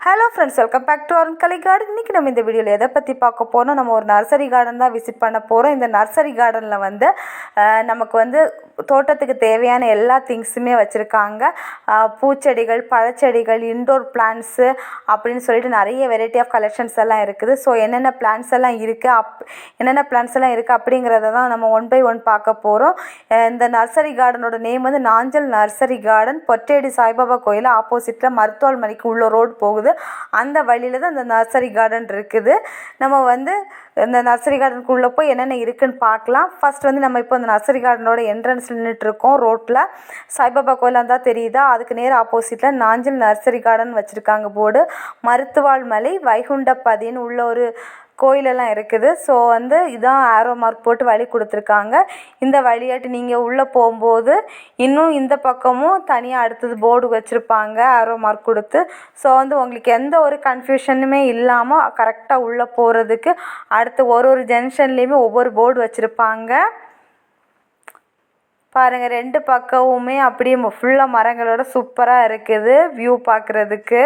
Hello friends welcome back to Arun Kalai garden இன்றைக்கி நம்ம இந்த வீடியோவில் எதை பற்றி பார்க்க போகிறோம் நம்ம ஒரு நர்சரி கார்டன் தான் விசிட் பண்ண போகிறோம் இந்த நர்சரி கார்டனில் வந்து நமக்கு வந்து தோட்டத்துக்கு தேவையான எல்லா திங்ஸுமே வச்சுருக்காங்க. பூச்செடிகள் பழச்செடிகள் இன்டோர் பிளான்ட்ஸு அப்படின்னு சொல்லிட்டு நிறைய வெரைட்டி ஆஃப் கலெக்ஷன்ஸ் எல்லாம் இருக்குது. ஸோ என்னென்ன பிளான்ட்ஸ் எல்லாம் இருக்குது அப் என்னென்ன பிளான்ட்ஸ் எல்லாம் இருக்குது அப்படிங்கிறத தான் நம்ம ஒன் பை ஒன் பார்க்க போகிறோம் இந்த நர்சரி கார்டனோட நேம் வந்து நாஞ்சல் நர்சரி கார்டன் பொட்டேடி சாய்பாபா கோயில் ஆப்போசிட்டில் மருத்துவமனைக்கு உள்ள ரோடு போகுது. அந்த வழியில் தான் இந்த நர்சரி கார்டன் இருக்குது. நம்ம வந்து இந்த நர்சரி கார்டனுக்குள்ளே போய் என்னென்ன இருக்குன்னு பார்க்கலாம். ஃபர்ஸ்ட் வந்து நம்ம இப்போ அந்த நர்சரி கார்டனோட என்ட்ரன்ஸில் நின்றுட்டுருக்கோம் ரோட்டில் சாய்பாபா கோயிலாக தான் தெரியுதா? அதுக்கு நேர் ஆப்போசிட்டில் நாஞ்சல் நர்சரி கார்டன் வச்சுருக்காங்க போர்டு மருத்துவாள் மலை வைகுண்டப்பதின்னு உள்ள ஒரு கோயிலெல்லாம் இருக்குது. ஸோ வந்து இதான் ஆரோ மார்க் போட்டு வழி கொடுத்துருக்காங்க. இந்த வழியாட்டு நீங்கள் உள்ளே போகும்போது இன்னும் இந்த பக்கமும் தனியாக அடுத்தது போர்டு வச்சுருப்பாங்க ஆரோ மார்க் கொடுத்து. ஸோ வந்து உங்களுக்கு எந்த ஒரு கன்ஃபியூஷனுமே இல்லாமல் கரெக்டாக உள்ளே போகிறதுக்கு அடுத்து ஒரு ஒரு ஜங்ஷன்லேயுமே ஒவ்வொரு போர்டு வச்சுருப்பாங்க. பாருங்கள் ரெண்டு பக்கமுமே அப்படியே ஃபுல்லாக மரங்களோட சூப்பராக இருக்குது வியூ பார்க்குறதுக்கு.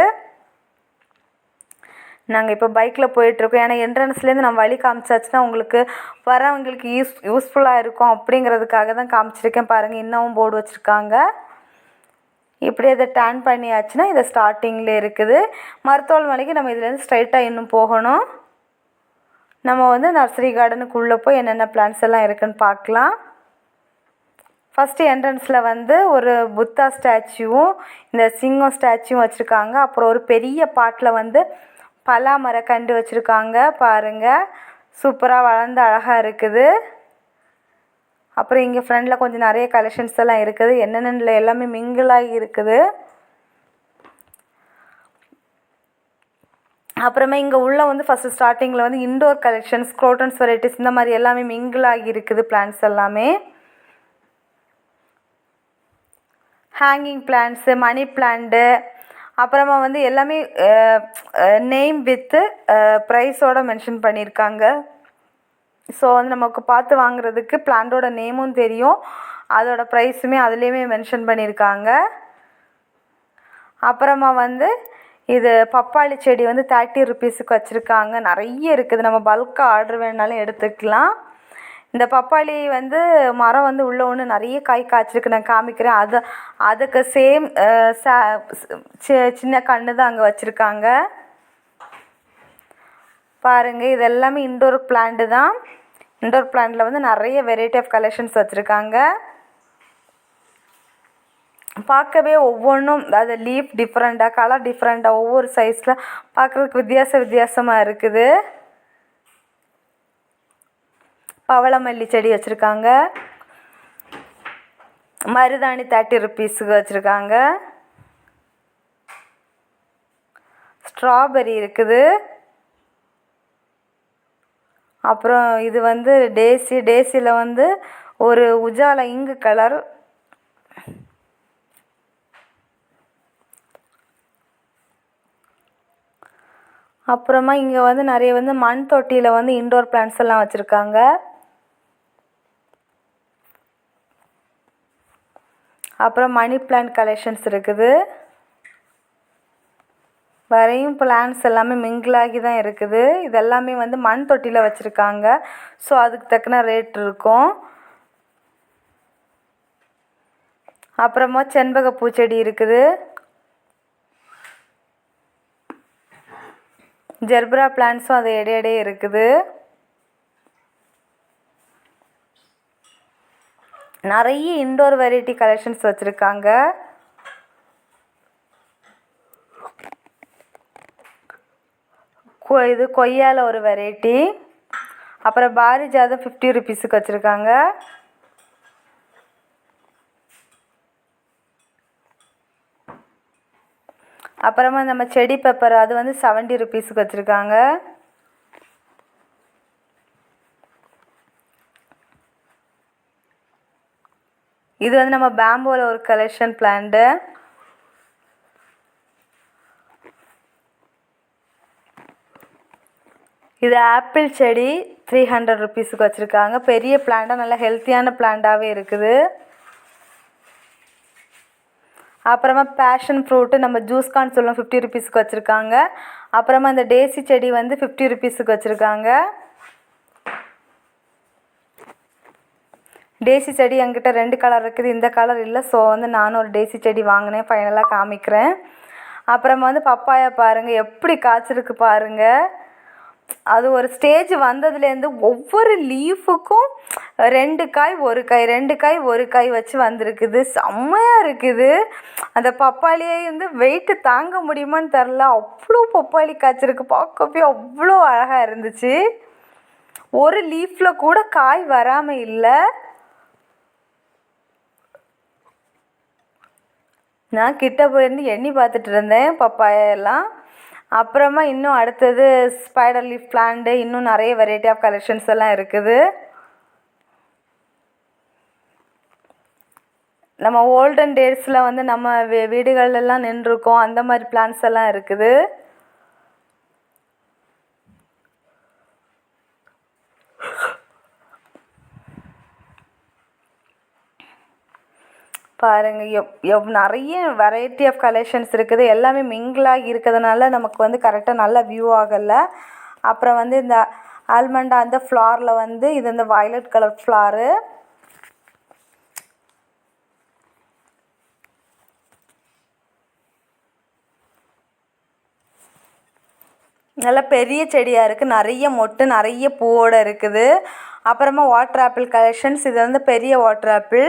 நாங்கள் இப்போ பைக்கில் போயிட்டுருக்கோம். ஏன்னா என்ட்ரன்ஸ்லேருந்து நம்ம வழி காமிச்சாச்சுன்னா உங்களுக்கு வரவங்களுக்கு யூஸ் யூஸ்ஃபுல்லாக இருக்கும் அப்படிங்கிறதுக்காக தான் காமிச்சிருக்கேன் பாருங்கள் இன்னமும் போர்டு வச்சுருக்காங்க. இப்படி இதை டேர்ன் பண்ணியாச்சுன்னா இதை ஸ்டார்டிங்கில் இருக்குது. மருத்துவல் மலைக்கு நம்ம இதுலேருந்து ஸ்ட்ரைட்டாக இன்னும் போகணும். நம்ம வந்து நர்சரி கார்டனுக்குள்ளே போய் என்னென்ன பிளான்ஸ் எல்லாம் இருக்குன்னு பார்க்கலாம். ஃபஸ்ட்டு என்ட்ரன்ஸில் வந்து ஒரு புத்தா ஸ்டாச்சுவும் இந்த சிங்கம் ஸ்டாச்சுவும் வச்சுருக்காங்க. அப்புறம் ஒரு பெரிய பாட்டில் வந்து பலா மரக்கன்று வச்சுருக்காங்க பாருங்கள் சூப்பராக வளர்ந்து அழகாக இருக்குது. அப்புறம் இங்கே ஃப்ரண்டில் கொஞ்சம் நிறைய கலெக்ஷன்ஸ் எல்லாம் இருக்குது. என்னென்ன எல்லாமே மிங்கிளாகி இருக்குது. அப்புறமா இங்கே உள்ளே வந்து ஃபஸ்ட்டு ஸ்டார்டிங்கில் வந்து இன்டோர் கலெக்ஷன்ஸ் க்ரோட்டன்ஸ் வெரைட்டிஸ் இந்த மாதிரி எல்லாமே மிங்கிளாகி இருக்குது பிளான்ஸ் எல்லாமே. ஹேங்கிங் பிளான்ஸு மணி பிளான்ட்டு அப்புறமா வந்து எல்லாமே நேம் வித்து ப்ரைஸோட மென்ஷன் பண்ணியிருக்காங்க ஸோ வந்து நமக்கு பார்த்து வாங்குறதுக்கு பிளான்டோட நேமும் தெரியும். அதோட ப்ரைஸுமே அதுலேயுமே மென்ஷன் பண்ணியிருக்காங்க அப்புறமா வந்து இது பப்பாளி செடி வந்து தேர்ட்டி ருபீஸுக்கு வச்சுருக்காங்க. நிறைய இருக்குது. நம்ம பல்காக ஆர்டர் வேணாலும் எடுத்துக்கலாம். இந்த பப்பாளி வந்து மரம் வந்து உள்ளே ஒன்று நிறைய காய் காய்ச்சிருக்கு. நான் காமிக்கிறேன். அது அதுக்கு சேம் சின்ன கன்று தான் அங்கே வச்சுருக்காங்க. பாருங்கள் இது எல்லாமே இன்டோர் பிளான்ட்டு தான் இன்டோர் பிளான்ட்டில் வந்து நிறைய வெரைட்டி ஆஃப் கலெக்ஷன்ஸ் வச்சுருக்காங்க. பார்க்கவே ஒவ்வொன்றும் அது லீஃப் டிஃப்ரெண்ட்டாக கலர் டிஃப்ரெண்ட்டாக ஒவ்வொரு சைஸில் பார்க்குறதுக்கு வித்தியாச வித்தியாசமாக இருக்குது. பவளமல்லி செடி வச்சுருக்காங்க. மருதாணி தேர்ட்டி ருப்பீஸுக்கு வச்சுருக்காங்க. ஸ்ட்ராபெரி இருக்குது. அப்புறம் இது வந்து டேசி டேசியில் வந்து ஒரு உஜாலா இங்கு கலர். அப்புறமா இங்கே வந்து நிறைய வந்து மண் தொட்டியில் வந்து இன்டோர் பிளான்ட்ஸ் எல்லாம் வச்சுருக்காங்க. அப்புறம் மணி பிளான்ட் கலெக்ஷன்ஸ் இருக்குது. வரையும் பிளான்ஸ் எல்லாமே மிங்கிளாகி தான் இருக்குது. இது எல்லாமே வந்து மண் தொட்டியில் வச்சுருக்காங்க. ஸோ அதுக்கு தக்கன ரேட் இருக்கும். அப்புறமா செண்பக பூச்செடி இருக்குது. ஜெர்பரா பிளான்ஸும் அது இடையிடையே இருக்குது. நிறைய இன்டோர் வெரைட்டி கலெக்ஷன்ஸ் வச்சுருக்காங்க. கொ இது கொய்யாவில் ஒரு வெரைட்டி அப்புறம் பாரிஜாதம் ஃபிஃப்டி ருபீஸுக்கு வச்சுருக்காங்க. அப்புறமா நம்ம செடி பெப்பர் அது வந்து செவன்ட்டி ருபீஸுக்கு வச்சுருக்காங்க. இது வந்து நம்ம பேம்போவில் ஒரு கலெக்ஷன் பிளான்ட்டு இது ஆப்பிள் செடி த்ரீ ஹண்ட்ரட் ருபீஸுக்கு வச்சுருக்காங்க. பெரிய பிளான்ட்டாக நல்லா ஹெல்த்தியான பிளான்ட்டாகவே இருக்குது. அப்புறமா பேஷன் ஃப்ரூட்டு நம்ம ஜூஸ் கார்ன் சொல்லுவோம் ஃபிஃப்டி ருபீஸ்க்கு வச்சுருக்காங்க. அப்புறமா இந்த டேசி செடி வந்து ஃபிஃப்டி ருபீஸுக்கு வச்சுருக்காங்க. டேசி செடி என்கிட்ட ரெண்டு கலர் இருக்குது. இந்த கலர் இல்லை ஸோ வந்து நானும் ஒரு டேசி செடி வாங்கினேன் ஃபைனலாக காமிக்கிறேன். அப்புறமா வந்து பப்பாயா பாருங்கள் எப்படி காய்ச்சிருக்கு பாருங்கள் அது ஒரு ஸ்டேஜ் வந்ததுலேருந்து ஒவ்வொரு லீஃபுக்கும் ரெண்டு காய் ஒரு காய் ரெண்டு காய் ஒரு காய் வச்சு வந்திருக்குது. செம்மையாக இருக்குது. அந்த பப்பாளியை வந்து வெயிட்டு தாங்க முடியுமான்னு தெரில அவ்வளோ பப்பாளி காய்ச்சிருக்கு. பார்க்கவே அவ்வளோ அழகாக இருந்துச்சு. ஒரு லீஃப்பில் கூட காய் வராமல் இல்லை. நான் கிட்ட போயிருந்து எண்ணி பார்த்துட்டு இருந்தேன் பப்பாயெல்லாம் அப்புறமா இன்னும் அடுத்தது ஸ்பைடர் லீஃப் பிளான்ட்டு இன்னும் நிறைய வெரைட்டி ஆஃப் கலெக்ஷன்ஸ் எல்லாம் இருக்குது. நம்ம ஓல்டன் டேஸில் வந்து நம்ம வீ வீடுகளெல்லாம் நின்றுருக்கோம். அந்த மாதிரி பிளான்ஸ் எல்லாம் இருக்குது. பாருங்கள் எவ் எவ் நிறைய வெரைட்டி ஆஃப் கலெக்ஷன்ஸ் இருக்குது. எல்லாமே மிங்கிளாகி இருக்கிறதுனால நமக்கு வந்து கரெக்டாக நல்லா வியூ ஆகலை. அப்புறம் வந்து இந்த ஆல்மண்டா அந்த ஃப்ளாரில் வந்து இது இந்த வயலட் கலர் ஃப்ளாரு நல்லா பெரிய செடியாக இருக்குது நிறைய மொட்டு நிறைய பூவோடு இருக்குது. அப்புறமா வாட்டர் ஆப்பிள் கலெக்ஷன்ஸ் இது வந்து பெரிய வாட்டர் ஆப்பிள்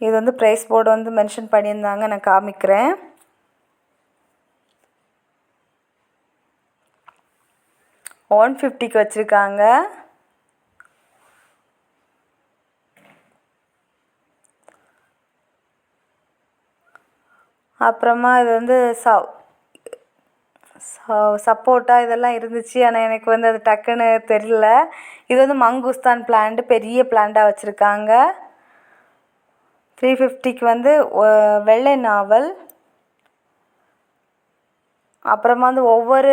இது வந்து ப்ரைஸ் போர்டு வந்து மென்ஷன் பண்ணியிருந்தாங்க நான் காமிக்கிறேன். ஒன் ஃபிஃப்டிக்கு வச்சுருக்காங்க. அப்புறமா இது வந்து ச சப்போட்டா இதெல்லாம் இருந்துச்சு. ஆனால் எனக்கு வந்து அது டக்குன்னு தெரியல. இது வந்து மங்குஸ்தான் பிளான்ட்டு பெரிய பிளான்ட்டாக வச்சுருக்காங்க. த்ரீ ஃபிஃப்டிக்கு வந்து வெள்ளை நாவல். அப்புறமா வந்து ஒவ்வொரு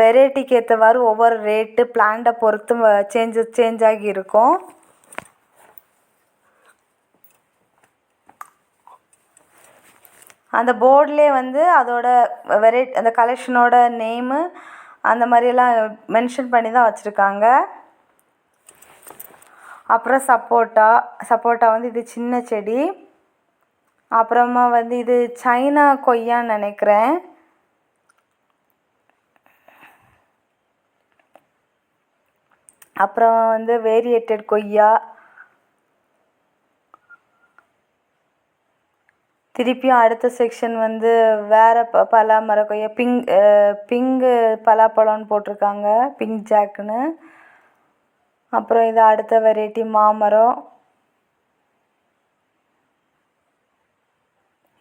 வெரைட்டிக்கு ஏற்றவாறு ஒவ்வொரு ரேட்டு பிளான்ட்டை பொறுத்து சேஞ்ச் சேஞ்ச் ஆகி இருக்கும். அந்த போர்ட்லேயே வந்து அதோட வெரைட் அந்த கலெக்ஷனோட நேமு அந்த மாதிரியெல்லாம் மென்ஷன் பண்ணி தான் வச்சுருக்காங்க. அப்புறம் சப்போட்டா சப்போட்டா வந்து இது சின்ன செடி. அப்புறமா வந்து இது சைனா கொய்யான்னு நினைக்கிறேன். அப்புறம் வந்து வேரியேட்டட் கொய்யா. திருப்பியும் அடுத்த செக்ஷன் வந்து வேறு ப பலா மர கொய்யா பிங்க் பிங்கு பலாப்பழம்னு போட்டிருக்காங்க பிங்க் ஜாக்குன்னு அப்புறம் இது அடுத்த வெரைட்டி மாமரம்.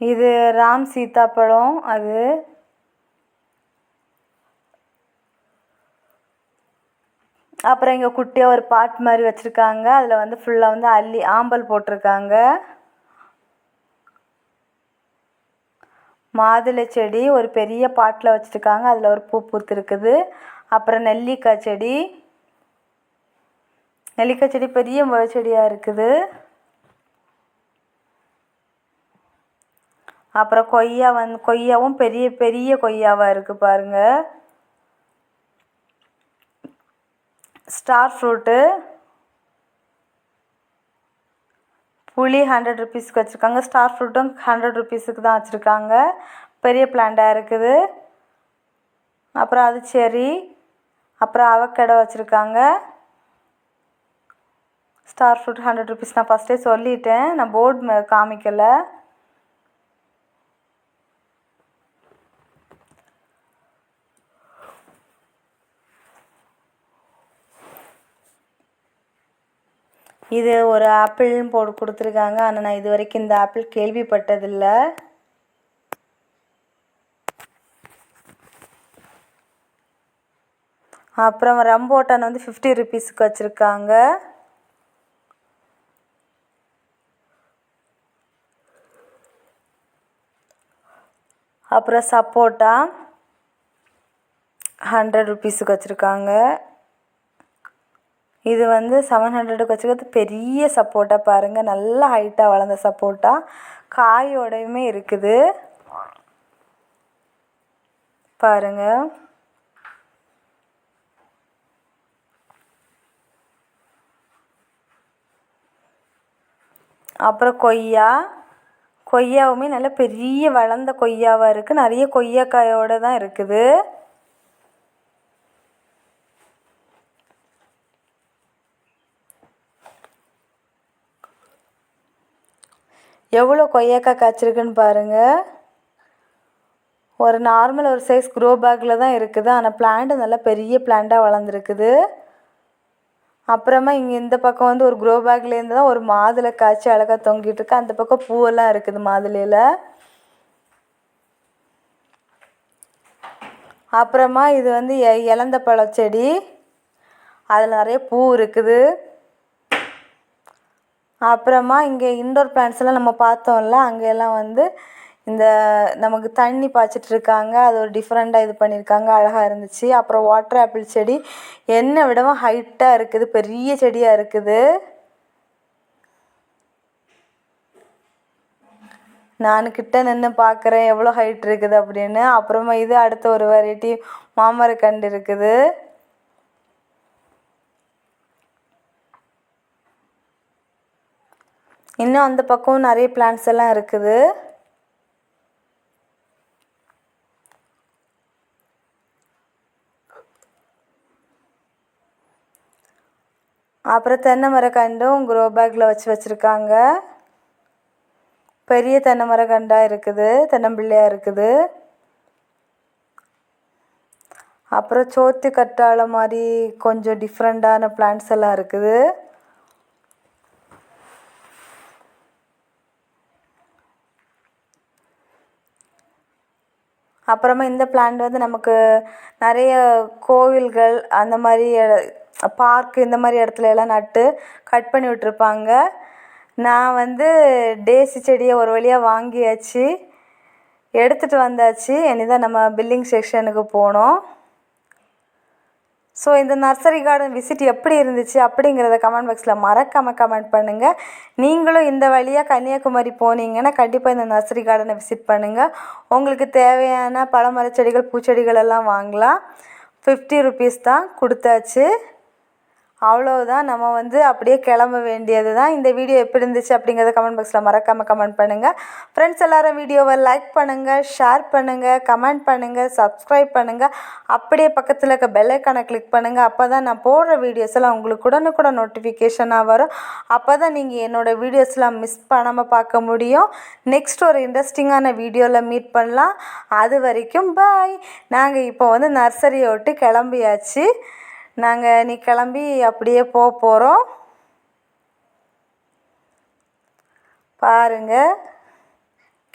இது ராம் சீத்தாப்பழம் அது. அப்புறம் இங்கே குட்டியாக ஒரு பாட் மாதிரி வச்சுருக்காங்க. அதில் வந்து ஃபுல்லாக வந்து அள்ளி ஆம்பல் போட்டிருக்காங்க. மாதுளை செடி ஒரு பெரிய பாட்டில் வச்சுருக்காங்க. அதில் ஒரு பூ பூத்துருக்குது. அப்புறம் நெல்லிக்காய் செடி. நெல்லிக்காய் செடி பெரிய செடியாக இருக்குது. அப்புறம் கொய்யா வந்து கொய்யாவும் பெரிய பெரிய கொய்யாவாக இருக்குது பாருங்கள் ஸ்டார் ஃப்ரூட்டு. புளி ஹண்ட்ரட் ருபீஸ்க்கு வச்சுருக்காங்க. ஸ்டார் ஃப்ரூட்டும் ஹண்ட்ரட் ருபீஸுக்கு தான் வச்சுருக்காங்க. பெரிய பிளான்ட்டாக இருக்குது. அப்புறம் அது செரி. அப்புறம் அவக்கடை வச்சுருக்காங்க. ஸ்டார் ஃப்ரூட் ஹண்ட்ரட் ருபீஸ் நான் ஃபஸ்ட்டே சொல்லிட்டேன். நான் போர்டு காமிக்கலை. இது ஒரு ஆப்பிள்னு போட்டு கொடுத்துருக்காங்க. ஆனால் நான் இது வரைக்கும் இந்த ஆப்பிள் கேள்விப்பட்டதில்லை. அப்புறம் ரம்போட்டான் வந்து ஃபிஃப்டி ருபீஸுக்கு வச்சுருக்காங்க. அப்புறம் சப்போட்டா ஹண்ட்ரட் ருபீஸுக்கு வச்சுருக்காங்க. இது வந்து செவன் ஹண்ட்ரடுக்கு வச்சுக்கிறது பெரிய சப்போட்டா பாருங்கள் நல்லா ஹைட்டாக வளர்ந்த சப்போட்டா. காயோடையுமே இருக்குது. பாருங்கள் அப்புறம் கொய்யா. கொய்யாவுமே நல்ல பெரிய வளர்ந்த கொய்யாவாக இருக்குது நிறைய கொய்யாக்காயோடு தான் இருக்குது. எவ்வளோ கொய்யாக்காய் காய்ச்சிருக்குன்னு பாருங்கள் ஒரு நார்மல் ஒரு சைஸ் க்ரோ பேக்கில் தான் இருக்குது. ஆனால் பிளான்ட் நல்லா பெரிய பிளான்ட்டாக வளர்ந்துருக்குது. அப்புறமா இங்கே இந்த பக்கம் வந்து ஒரு க்ரோ பேக்லேருந்து தான் ஒரு மாதுளை காய்ச்சி அழகாக தொங்கிட்டு இருக்கு. அந்த பக்கம் பூவெல்லாம் இருக்குது மாதுளையில். அப்புறமா இது வந்து எ இலந்த பழச்செடி அதில் நிறைய பூ இருக்குது. அப்புறமா இங்கே இன்டோர் பிளான்ட்ஸ்லாம் நம்ம பார்த்தோம்ல அங்கெல்லாம் வந்து இந்த நமக்கு தண்ணி பாய்ச்சிட்ருக்காங்க அது ஒரு டிஃப்ரெண்ட்டாக இது பண்ணியிருக்காங்க அழகாக இருந்துச்சு. அப்புறம் வாட்டர் ஆப்பிள் செடி என்னை விடவும் ஹைட்டாக இருக்குது பெரிய செடியாக இருக்குது. நான் கிட்ட நின்று பார்க்குறேன் எவ்வளோ ஹைட் இருக்குது அப்படின்னு. அப்புறமா இது அடுத்த ஒரு வெரைட்டி மாமரக்கண்டு இருக்குது. இன்னும் அந்த பக்கம் நிறைய பிளான்ஸ் எல்லாம் இருக்குது. அப்புறம் தென்னை மரக்கண்டும் க்ரோ பேக்கில் வச்சு வச்சுருக்காங்க. பெரிய தென்னை மரக்கண்டாக இருக்குது தென்னம்பிள்ளையாக இருக்குது. அப்புறம் சோத்து கற்றாழை மாதிரி கொஞ்சம் டிஃப்ரெண்ட்டான பிளான்ட்ஸ் எல்லாம் இருக்குது. அப்புறமா இந்த பிளான்ட் வந்து நமக்கு நிறைய கோவில்கள் அந்த மாதிரி பார்க்கு இந்த மாதிரி இடத்துல எல்லாம் நட்டு கட் பண்ணி விட்டுருப்பாங்க. நான் வந்து டேசி செடியை ஒரு வழியாக வாங்கியாச்சு. எடுத்துகிட்டு வந்தாச்சு. இனி தான் நம்ம பில்லிங் செக்ஷனுக்கு போகணும் ஸோ இந்த நர்சரி கார்டன் விசிட் எப்படி இருந்துச்சு அப்படிங்கிறத கமெண்ட் பாக்ஸில் மறக்காமல் கமெண்ட் பண்ணுங்கள் நீங்களும் இந்த வழியாக கன்னியாகுமரி போனீங்கன்னா கண்டிப்பாக இந்த நர்சரி கார்டனை விசிட் பண்ணுங்கள் உங்களுக்கு தேவையான பழமர செடிகள் பூச்செடிகள் எல்லாம் வாங்கலாம். ஃபிஃப்டி ருபீஸ் தான் கொடுத்தாச்சு. அவ்வளோதான் நம்ம வந்து அப்படியே கிளம்ப வேண்டியது தான் இந்த வீடியோ எப்படி இருந்துச்சு அப்படிங்கிறத கமெண்ட் பாக்ஸில் மறக்காமல் கமெண்ட் பண்ணுங்கள் ஃப்ரெண்ட்ஸ் எல்லோரும் வீடியோவை லைக் பண்ணுங்கள் ஷேர் பண்ணுங்கள் கமெண்ட் பண்ணுங்கள் சப்ஸ்கிரைப் பண்ணுங்கள் அப்படியே பக்கத்தில் இருக்க பெல்லைக்கானை கிளிக் பண்ணுங்கள் அப்போ தான் நான் போடுற வீடியோஸ் எல்லாம் உங்களுக்கு உடனுக்குடன் நோட்டிஃபிகேஷனாக வரும். அப்போ தான் நீங்கள் என்னோடய வீடியோஸ்லாம் மிஸ் பண்ணாமல் பார்க்க முடியும். நெக்ஸ்ட் ஒரு இன்ட்ரெஸ்டிங்கான வீடியோவில் மீட் பண்ணலாம். அது வரைக்கும் பாய் நாங்கள் இப்போ வந்து நர்சரியை விட்டு கிளம்பியாச்சு. நாங்கள் நீ கிளம்பி அப்படியே போக போகிறோம் பாருங்கள்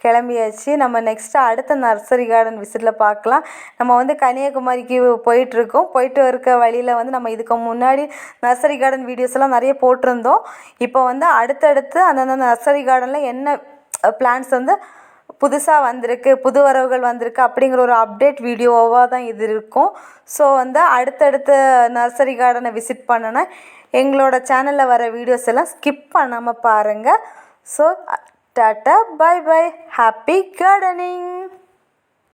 கிளம்பியாச்சு. நம்ம நெக்ஸ்ட்டு அடுத்த நர்சரி கார்டன் விசிட்டில் பார்க்கலாம். நம்ம வந்து கன்னியாகுமரிக்கு போயிட்டுருக்கோம். போயிட்டு இருக்க வழியில் வந்து நம்ம இதுக்கு முன்னாடி நர்சரி கார்டன் வீடியோஸ் எல்லாம் நிறைய போட்டிருந்தோம். இப்போ வந்து அடுத்தடுத்து அந்தந்த நர்சரி கார்டனில் என்ன பிளான்ஸ் வந்து புதுசாக வந்திருக்கு புது வரவுகள் வந்திருக்கு அப்படிங்கிற ஒரு அப்டேட் வீடியோவாக தான் இது இருக்கும். ஸோ வந்து அடுத்தடுத்த நர்சரி கார்டனை விசிட் பண்ணனா எங்களோட சேனலில் வர வீடியோஸ் எல்லாம் ஸ்கிப் பண்ணாமல் பாருங்கள் so tata bye bye happy gardening